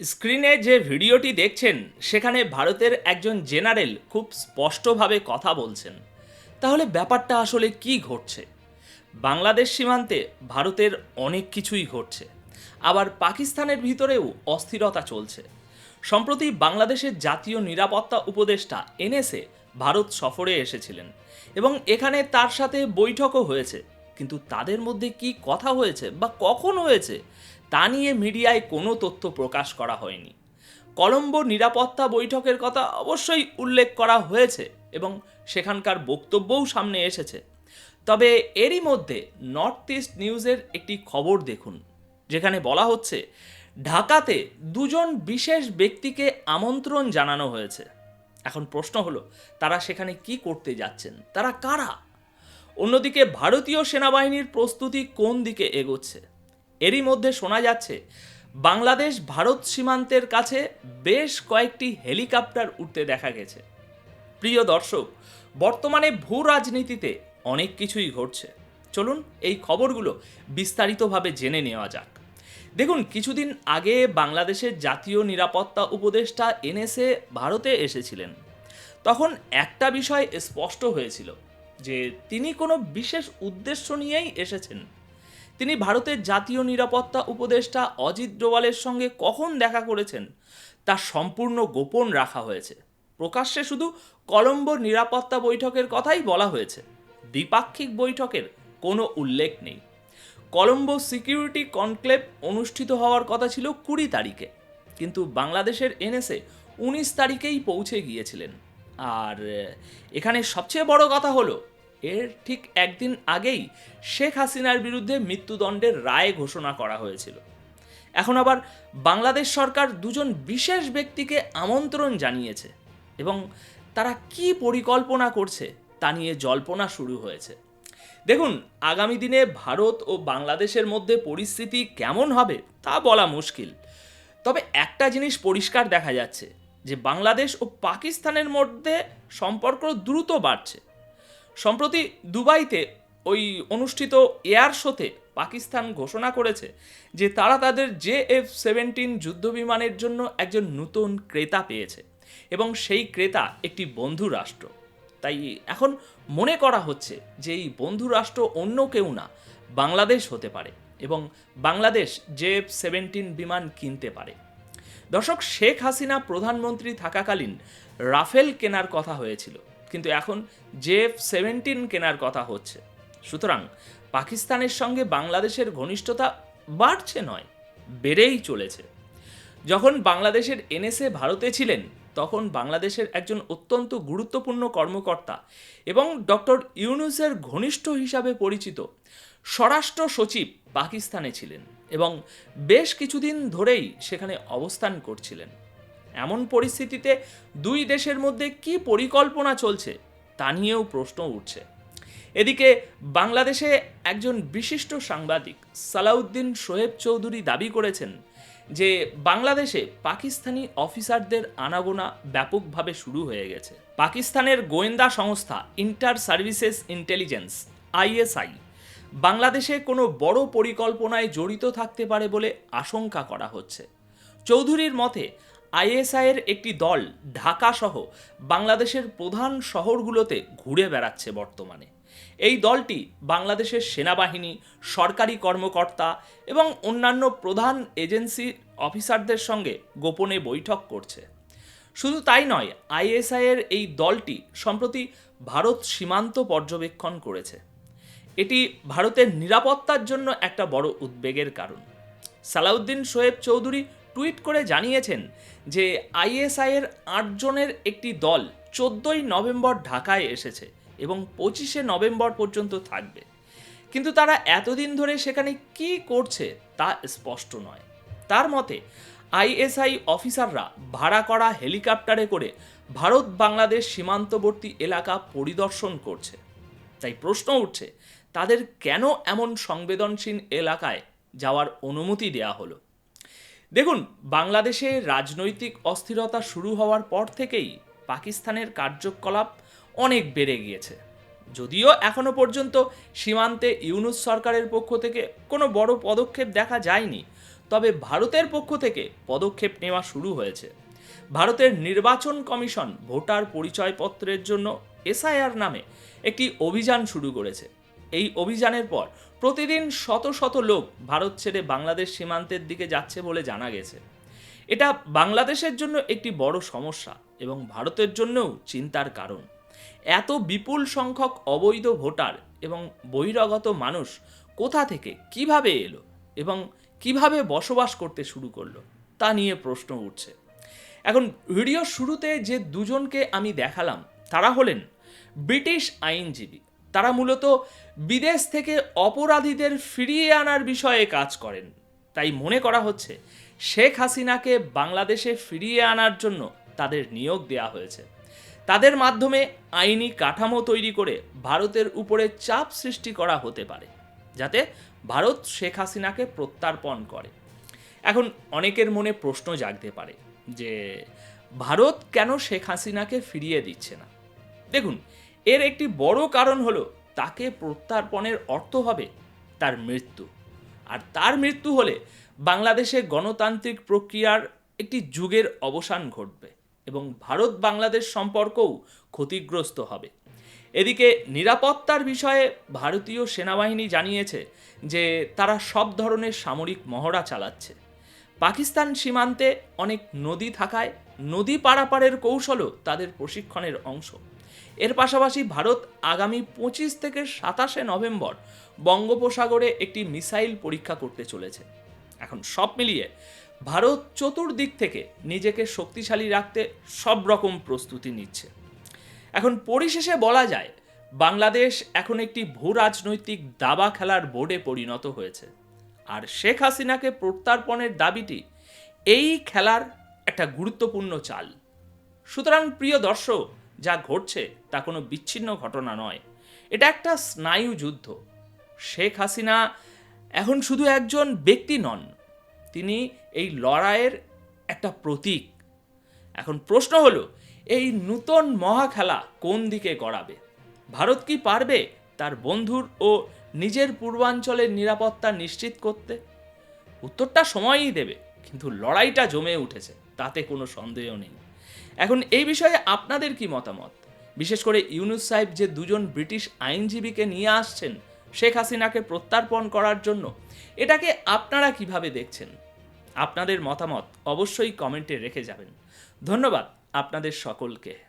স্ক্রিনে যে ভিডিওটি দেখছেন, সেখানে ভারতের একজন জেনারেল খুব স্পষ্টভাবে কথা বলছেন। তাহলে ব্যাপারটা আসলে কি ঘটছে? বাংলাদেশ সীমান্তে ভারতের অনেক কিছুই ঘটছে। আবার পাকিস্তানের ভিতরেও অস্থিরতা চলছে। সম্প্রতি বাংলাদেশের জাতীয় নিরাপত্তা উপদেষ্টা এনএসএ ভারত সফরে এসেছিলেন এবং এখানে তার সাথে বৈঠকও হয়েছে। কিন্তু তাদের মধ্যে কি কথা হয়েছে বা কখন হয়েছে তা নিয়ে মিডিয়ায় কোনো তথ্য প্রকাশ করা হয়নি। কলম্বো নিরাপত্তা বৈঠকের কথা অবশ্যই উল্লেখ করা হয়েছে এবং সেখানকার বক্তব্যও সামনে এসেছে। তবে এরই মধ্যে নর্থ ইস্ট নিউজের একটি খবর দেখুন, যেখানে বলা হচ্ছে, ঢাকাতে দুজন বিশেষ ব্যক্তিকে আমন্ত্রণ জানানো হয়েছে। এখন প্রশ্ন হলো, তারা সেখানে কি করতে যাচ্ছেন? তারা কারা? অন্যদিকে ভারতীয় সেনাবাহিনীর প্রস্তুতি কোন দিকে এগোচ্ছে? এরই মধ্যে শোনা যাচ্ছে, বাংলাদেশ ভারত সীমান্তের কাছে বেশ কয়েকটি হেলিকপ্টার উঠতে দেখা গেছে। প্রিয় দর্শক, বর্তমানে ভূ রাজনীতিতে অনেক কিছুই ঘটছে। চলুন এই খবরগুলো বিস্তারিতভাবে জেনে নেওয়া যাক। দেখুন, কিছুদিন আগে বাংলাদেশের জাতীয় নিরাপত্তা উপদেষ্টা এনএসএ ভারতে এসেছিলেন। তখন একটা বিষয় স্পষ্ট হয়েছিল যে তিনি কোনো বিশেষ উদ্দেশ্য নিয়েই এসেছেন। তিনি ভারতের জাতীয় নিরাপত্তা উপদেষ্টা অজিত ডোভালের সঙ্গে কখন দেখা করেছেন? তা সম্পূর্ণ গোপন রাখা হয়েছে। প্রকাশ্যে শুধু কলম্বো নিরাপত্তা বৈঠকের কথাই বলা হয়েছে। দ্বিপাক্ষিক বৈঠকের কোনো উল্লেখ নেই। কলম্বো সিকিউরিটি কনক্লেভ অনুষ্ঠিত হওয়ার কথা ছিল কুড়ি তারিখে। কিন্তু বাংলাদেশের এনএসএ উনিশ তারিখেই পৌঁছে গিয়েছিলেন। আর, এখানে সবচেয়ে বড় কথা হলো এর ঠিক একদিন আগেই শেখ হাসিনার বিরুদ্ধে মৃত্যুদণ্ডের রায় ঘোষণা করা হয়েছিল। এখন আবার বাংলাদেশ সরকার দুজন বিশেষ ব্যক্তিকে আমন্ত্রণ জানিয়েছে এবং তারা কি পরিকল্পনা করছে তা নিয়ে জল্পনা শুরু হয়েছে। দেখুন, আগামী দিনে ভারত ও বাংলাদেশের মধ্যে পরিস্থিতি কেমন হবে তা বলা মুশকিল। তবে একটা জিনিস পরিষ্কার দেখা যাচ্ছে, যে বাংলাদেশ ও পাকিস্তানের মধ্যে সম্পর্ক দ্রুত বাড়ছে। সম্প্রতি দুবাইতে ওই অনুষ্ঠিত এয়ার শোতে পাকিস্তান ঘোষণা করেছে যে তারা তাদের জে এফ সেভেন্টিন যুদ্ধবিমানের জন্য একজন নতুন ক্রেতা পেয়েছে এবং সেই ক্রেতা একটি বন্ধু রাষ্ট্র। তাই এখন মনে করা হচ্ছে যে এই বন্ধু রাষ্ট্র অন্য কেউ না, বাংলাদেশ হতে পারে এবং বাংলাদেশ জে এফ সেভেন্টিন বিমান কিনতে পারে। দর্শক, শেখ হাসিনা প্রধানমন্ত্রী থাকাকালীন রাফেল কেনার কথা হয়েছিল। কিন্তু এখন জেএফ সেভেন্টিন কেনার কথা হচ্ছে। সুতরাং পাকিস্তানের সঙ্গে বাংলাদেশের ঘনিষ্ঠতা বাড়ছে নয়, বেড়েই চলেছে। যখন বাংলাদেশের এনএসএ ভারতে ছিলেন, তখন বাংলাদেশের একজন অত্যন্ত গুরুত্বপূর্ণ কর্মকর্তা এবং ডক্টর ইউনুসের ঘনিষ্ঠ হিসাবে পরিচিত স্বরাষ্ট্র সচিব পাকিস্তানে ছিলেন এবং বেশ কিছুদিন ধরেই সেখানে অবস্থান করছিলেন। এমন পরিস্থিতিতে দুই দেশের মধ্যে কি পরিকল্পনা চলছে তা নিয়েও প্রশ্ন উঠছে। এদিকে বাংলাদেশে একজন বিশিষ্ট সাংবাদিক সালাউদ্দিন সোহেব চৌধুরী দাবি করেছেন যে বাংলাদেশে পাকিস্তানি অফিসারদের আনাগোনা ব্যাপকভাবে শুরু হয়ে গেছে। পাকিস্তানের গোয়েন্দা সংস্থা ইন্টার সার্ভিসেস ইন্টেলিজেন্স, আইএসআই, বাংলাদেশে কোনো বড় পরিকল্পনায় জড়িত থাকতে পারে বলে আশঙ্কা করা হচ্ছে। চৌধুরীর মতে আইএসআইয়ের একটি দল ঢাকা সহ বাংলাদেশের প্রধান শহরগুলোতে ঘুরে বেড়াচ্ছে বর্তমানে। এই দলটি বাংলাদেশের সেনাবাহিনী, সরকারি কর্মকর্তা এবং অন্যান্য প্রধান এজেন্সি অফিসারদের সঙ্গে গোপনে বৈঠক করছে। শুধু তাই নয়, আইএসআইয়ের এই দলটি সম্প্রতি ভারত সীমান্ত পর্যবেক্ষণ করেছে। এটি ভারতের নিরাপত্তার জন্য একটা বড় উদ্বেগের কারণ। সালাউদ্দিন শোয়েব চৌধুরী টুইট করে জানিয়েছেন যে আইএসআইয়ের আটজনের একটি দল চোদ্দোই নভেম্বর ঢাকায় এসেছে এবং পঁচিশে নভেম্বর পর্যন্ত থাকবে। কিন্তু তারা এতদিন ধরে সেখানে কি করছে তা স্পষ্ট নয়। তার মতে, আইএসআই অফিসাররা ভাড়া করা হেলিকপ্টারে করে ভারত বাংলাদেশ সীমান্তবর্তী এলাকা পরিদর্শন করছে। তাই প্রশ্ন উঠছে, তাদের কেন এমন সংবেদনশীল এলাকায় যাওয়ার অনুমতি দেওয়া হলো? দেখুন, বাংলাদেশে রাজনৈতিক অস্থিরতা শুরু হওয়ার পর থেকেই পাকিস্তানের কার্যকলাপ অনেক বেড়ে গিয়েছে। যদিও এখনও পর্যন্ত সীমান্তে ইউনুস সরকারের পক্ষ থেকে কোনো বড় পদক্ষেপ দেখা যায়নি, তবে ভারতের পক্ষ থেকে পদক্ষেপ নেওয়া শুরু হয়েছে। ভারতের নির্বাচন কমিশন ভোটার পরিচয়পত্রের জন্য এসআইআর নামে একটি অভিযান শুরু করেছে। এই অভিযানের পর প্রতিদিন শত শত লোক ভারত ছেড়ে বাংলাদেশ সীমান্তের দিকে যাচ্ছে বলে জানা গেছে। এটা বাংলাদেশের জন্য একটি বড় সমস্যা এবং ভারতের জন্যও চিন্তার কারণ। এত বিপুল সংখ্যক অবৈধ ভোটার এবং বহিরাগত মানুষ কোথা থেকে কীভাবে এলো এবং কীভাবে বসবাস করতে শুরু করল তা নিয়ে প্রশ্ন উঠছে। এখন ভিডিও শুরুতে যে দুজনকে আমি দেখালাম, তারা হলেন ব্রিটিশ আইনজীবী তারা মূলত বিদেশ থেকে অপরাধীদের ফিরিয়ে আনার বিষয়ে কাজ করেন। তাই মনে করা হচ্ছে, শেখ হাসিনাকে বাংলাদেশে ফিরিয়ে আনার জন্য তাদের নিয়োগ দেওয়া হয়েছে। তাদের মাধ্যমে আইনি কাঠামো তৈরি করে ভারতের উপরে চাপ সৃষ্টি করা হতে পারে, যাতে ভারত শেখ হাসিনাকে প্রত্যার্পণ করে। এখন অনেকের মনে প্রশ্ন জাগতে পারে যে, ভারত কেন শেখ হাসিনাকে ফিরিয়ে দিচ্ছে না? দেখুন এর একটি বড় কারণ হলো তাকে প্রত্যার্পণের অর্থ হবে তার মৃত্যু। আর তার মৃত্যু হলে বাংলাদেশে গণতান্ত্রিক প্রক্রিয়ার একটি যুগের অবসান ঘটবে এবং ভারত বাংলাদেশ সম্পর্কও ক্ষতিগ্রস্ত হবে। এদিকে নিরাপত্তার বিষয়ে ভারতীয় সেনাবাহিনী জানিয়েছে যে তারা সব ধরনের সামরিক মহড়া চালাচ্ছে। পাকিস্তান সীমান্তে অনেক নদী থাকায় নদী পারাপারের কৌশলও তাদের প্রশিক্ষণের অংশ। এর পাশাপাশি ভারত আগামী পঁচিশ থেকে সাতাশে নভেম্বর বঙ্গোপসাগরে একটি মিসাইল পরীক্ষা করতে চলেছে। এখন সব মিলিয়ে ভারত চতুর্দিক থেকে নিজেকে শক্তিশালী রাখতে সব রকম প্রস্তুতি নিচ্ছে। এখন পরিশেষে বলা যায়, বাংলাদেশ এখন একটি ভূ রাজনৈতিক দাবা খেলার বোর্ডে পরিণত হয়েছে। আর শেখ হাসিনাকে প্রত্যার্পণের দাবিটি এই খেলার একটা গুরুত্বপূর্ণ চাল। সুতরাং প্রিয় দর্শক যা ঘটছে তা কোনো বিচ্ছিন্ন ঘটনা নয়। এটা একটা স্নায়ু যুদ্ধ। শেখ হাসিনা এখন শুধু একজন ব্যক্তি নন, তিনি এই লড়াইয়ের একটা প্রতীক। এখন প্রশ্ন হলো, এই নূতন মহাখেলা কোন দিকে গড়াবে? ভারত কি পারবে তার বন্ধুর ও নিজের পূর্বাঞ্চলের নিরাপত্তা নিশ্চিত করতে? উত্তরটা সময়ই দেবে, কিন্তু লড়াইটা জমে উঠেছে, তাতে কোনো সন্দেহ নেই। এখন এই বিষয়ে আপনাদের কি মতামত? বিশেষ করে ইউনুস সাহেব যে দুজন ব্রিটিশ আইনজীবীকে নিয়ে আসছেন, শেখ হাসিনাকে প্রত্যার্পণ করার জন্য, এটাকে আপনারা কীভাবে দেখছেন? আপনাদের মতামত অবশ্যই কমেন্টে রেখে যাবেন। ধন্যবাদ আপনাদের সকলকে।